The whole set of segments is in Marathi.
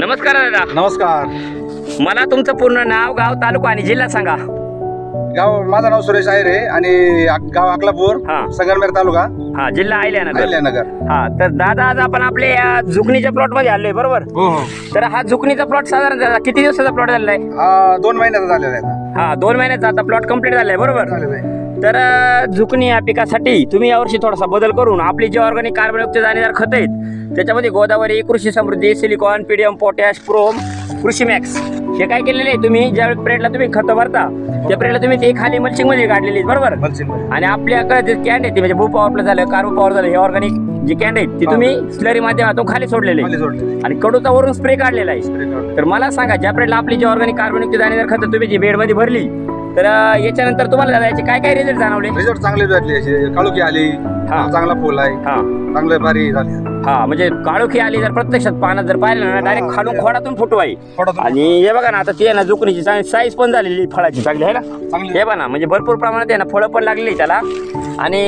नमस्कार दादा. नमस्कार. मला तुमचं पूर्ण नाव गाव तालुका आणि जिल्हा सांगा. गाव माझं नाव सुरेश आहे आणि अक- गाव अकलापूर हा. संगमनेर तालुका. हा जिल्हा अहिल्यानगर अहिल्यानगर हा तर दादा आज आपण आपले या झुकणीच्या प्लॉटमध्ये आलोय बरोबर? हो हो. तर हा झुकणीचा प्लॉट साधारण दादा किती दिवसाचा प्लॉट झालेला आहे? दोन महिन्याचा झालेला आहे हा दोन महिन्याचा आता प्लॉट कंप्लीट झालाय बरोबर? झालेला आहे. तर झुकणी या पिकासाठी तुम्ही यावर्षी थोडासा बदल करून आपली जी ऑर्गॅनिक कार्बनयुक्त दाणेदार खत आहेत त्याच्यामध्ये गोदावरी कृषी समृद्धी सिलिकॉन पीडीएम पोटॅश प्रोम कृषी मॅक्स हे काय केलेले आहे तुम्ही ज्या पिरियडला तुम्ही खत भरता त्या पिरियडला तुम्ही ते खाली मल्चिंगमध्ये काढलेली बरोबर. आणि आपल्याकडे जे कॅन्ड आहे ते म्हणजे भू पॉवर प्लस झालं कार्बो पॉवर झालं हे ऑर्गॅनिक जी कॅन्ड आहेत ती तुम्ही स्लरी माध्यमातून खाली सोडलेले. आणि कडूचा वरून स्प्रे काढलेला आहे. तर मला सांगा ज्या पिरियडला आपली जी ऑर्गॅनिक कार्बनयुक्त दाणेदार खतं तुम्ही जी बेडमध्ये भरली तर याच्यानंतर तुम्हाला दादा याचे काय काय रिझल्ट जाणवले? रिझल्ट चांगले भेटले. याचे. काळोखी आली. चांगला फुल आहे. हा. चांगले भारी झाले. हा म्हणजे काळोखी आली जर प्रत्यक्षात पानात जर पाहिलं ना डायरेक्ट खालून खोडातून फुटवाई थोडा आणि हे बघा ना आता ते आहे ना जुकणीची साईज पण झालेली फळाची चांगली आहे ना? चांगली हे बघा ना म्हणजे भरपूर प्रमाणात आहे ना फळं पण लागलेली त्याला. आणि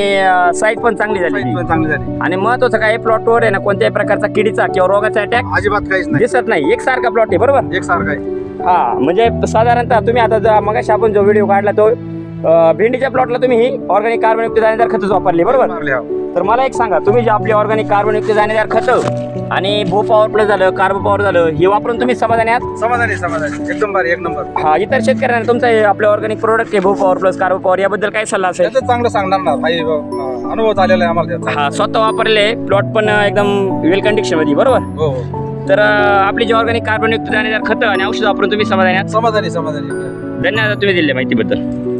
साईज पण चांगली पण चांगली झाली आणि महत्वाचं काय प्लॉटवर आहे ना कोणत्याही प्रकारचा किडीचा किंवा रोगाचा अटॅक अजिबात काहीच नाही. दिसत नाही. एकसारखा प्लॉट आहे बरोबर? एक सारखं आहे. हा म्हणजे साधारणतः तुम्ही आता मगाशी आपण जो व्हिडिओ काढला तो अं, भेंडीच्या प्लॉटला तुम्ही ही ऑर्गॅनिक कार्बनयुक्त दाणेदार खतच वापरली बरोबर? मारले हा. तर मला एक सांगा तुम्ही जे आपली ऑर्गॅनिक कार्बनयुक्त दाणेदार खतं आणि भू पॉवर प्लस झालं कार्बो पॉवर झालं हे वापरून तुम्ही समाधानी आहात? समाधानी समाधानी. एकदम भारी एक नंबर. हा इतर शेतकऱ्यांना तुमचं हे आपलं ऑर्गॅनिक प्रोडक्ट आहे भू पॉवर प्लस कार्बो पॉवर याबद्दल काय सल्ला असेल? त्याचं चांगलं सांगणार ना काही अं, अनुभव आलेला आहे आम्हाला त्याचा. हा स्वतः वापरले प्लॉट पण एकदम वेल कंडिशनमध्ये बरोबर? हो हो. तर अं, आपली जी ऑर्गॅनिक कार्बनयुक्त दाणेदार खतं आणि औषध वापरून तुम्ही समाधानी आहात? समाधानी समाधानी. धन्यवाद तुम्ही दिले माहितीबद्दल.